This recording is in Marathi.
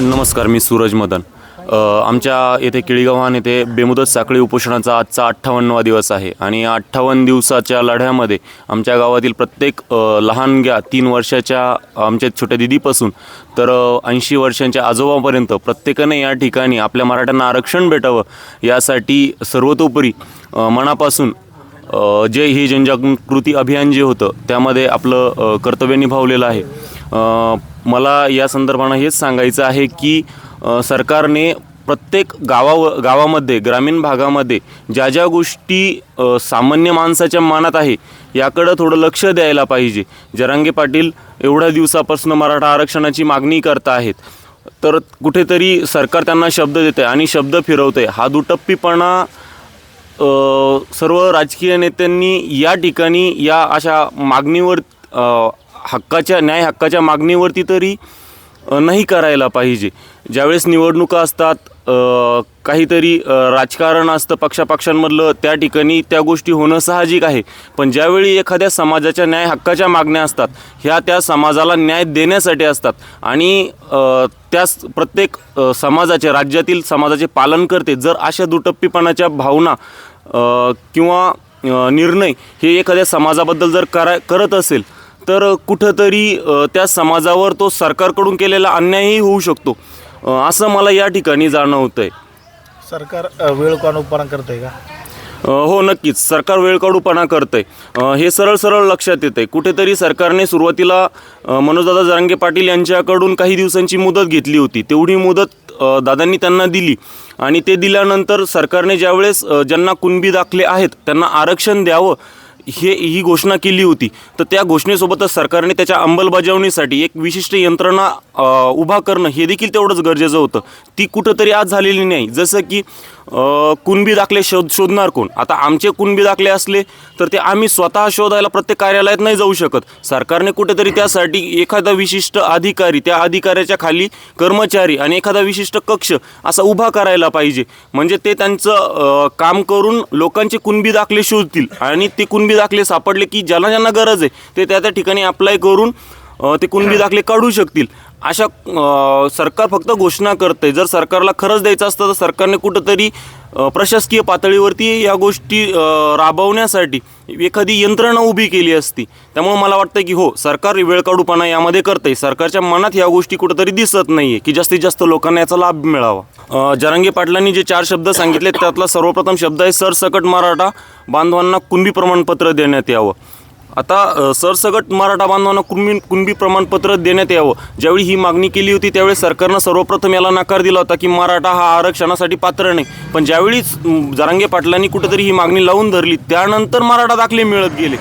नमस्कार मी सूरज मदन. आमच्या येथे केळीगावान येथे बेमुदत साखळी उपोषणाचा आजचा अठ्ठावन्नवा दिवस आहे आणि अठ्ठावन्न दिवसाच्या लढ्यामध्ये आमच्या गावातील प्रत्येक लहानग्या तीन वर्षाच्या आमच्या छोट्या दिदीपासून तर ऐंशी वर्षांच्या आजोबापर्यंत प्रत्येकाने या ठिकाणी आपल्या मराठ्यांना आरक्षण भेटावं यासाठी सर्वतोपरी मनापासून जे ही जनजागृती अभियान जे होतं त्यामध्ये आपलं कर्तव्य निभावलेलं आहे. मला या संदर्भानं हेच सांगायचं आहे की सरकारने प्रत्येक गावाव गावामध्ये ग्रामीण भागामध्ये ज्या ज्या गोष्टी सामान्य माणसाच्या मनात आहे याकडं थोडं लक्ष द्यायला पाहिजे. जरांगे पाटील एवढ्या दिवसापासून मराठा आरक्षणाची मागणी करत आहेत. तर कुठेतरी सरकार त्यांना शब्द देते आणि शब्द फिरवते हा दुटप्पीपणा सर्व राजकीय नेत्यांनी या ठिकाणी या अशा मागणीवर हक्काच्या न्याय हक्काच्या मागणीवरती तरी नाही करायला पाहिजे. ज्यावेळेस निवडणुका असतात काहीतरी राजकारण असतं पक्षापक्षांमधलं त्या ठिकाणी त्या गोष्टी होणं साहजिक आहे. पण ज्यावेळी एखाद्या समाजाच्या न्याय हक्काच्या मागण्या असतात ह्या त्या समाजाला न्याय देण्यासाठी असतात. आणि त्या त्याच प्रत्येक समाजाचे राज्यातील समाजाचे पालन करते जर अशा दुटप्पीपणाच्या भावना किंवा निर्णय हे एखाद्या समाजाबद्दल जर करा करत असेल तर कुठंतरी त्या समाजावर तो सरकारकडून केलेला अन्यायही होऊ शकतो. असं मला या ठिकाणी जाणवतं आहे सरकार वेळ कानूपणा करतंय का? अ, हो नक्कीच. सरकार वेळकाढूपणा करतंय. अ, हे सरळ सरळ लक्षात येतंय. कुठेतरी सरकारने सुरुवातीला मनोजदादा जरांगे पाटील यांच्याकडून काही दिवसांची मुदत घेतली होती. तेवढी मुदत दादांनी त्यांना दिली आणि ते दिल्यानंतर सरकारने ज्यावेळेस ज्यांना कुणबी दाखले आहेत त्यांना आरक्षण द्यावं हे ही घोषणा केली होती. तर त्या घोषणेसोबतच सरकारने त्याच्या अंमलबजावणीसाठी एक विशिष्ट यंत्रणा उभा करणं हे देखील तेवढंच गरजेचं होतं. ती कुठंतरी आज झालेली नाही. जसं की कुणबी दाखले शोध शोधणार कोण? आता आमचे कुणबी दाखले असले तर ते आम्ही स्वतः शोधायला प्रत्येक कार्यालयात नाही जाऊ शकत. सरकारने कुठेतरी त्यासाठी एखादा विशिष्ट अधिकारी त्या अधिकाऱ्याच्या खाली कर्मचारी आणि एखादा विशिष्ट कक्ष असा उभा करायला पाहिजे. म्हणजे ते त्यांचं काम करून लोकांचे कुणबी दाखले शोधतील आणि ते कुणबी दाखले सापडले की ज्यांना ज्यांना गरज आहे ते त्या त्या ठिकाणी अप्लाय करून ते कुणबी दाखले काढू शकतील. अशा सरकार फक्त घोषणा करते. जर सरकारला खरंच द्यायचं असतं तर सरकारने कुठंतरी प्रशासकीय पातळीवरती या गोष्टी राबवण्यासाठी एखादी यंत्रणा उभी केली असती. त्यामुळे मला वाटतं की हो सरकार वेळकाढूपणा यामध्ये करते सरकारच्या मनात या गोष्टी कुठंतरी दिसत नाही आहे की जास्तीत जास्त लोकांना याचा लाभ मिळावा. जरांगे पाटलांनी जे चार शब्द सांगितले त्यातला सर्वप्रथम शब्द आहे सरसकट मराठा बांधवांना कुणबी प्रमाणपत्र देण्यात यावं. आता सरसगट मराठा बांधवांना कुणबी कुणबी प्रमाणपत्र देण्यात यावं. ज्यावेळी ही मागणी केली होती त्यावेळी सरकारनं सर्वप्रथम याला नकार दिला होता की मराठा हा आरक्षणासाठी पात्र नाही. पण ज्यावेळी जरांगे पाटलांनी कुठेतरी ही मागणी लावून धरली त्यानंतर मराठा दाखले मिळत गेले.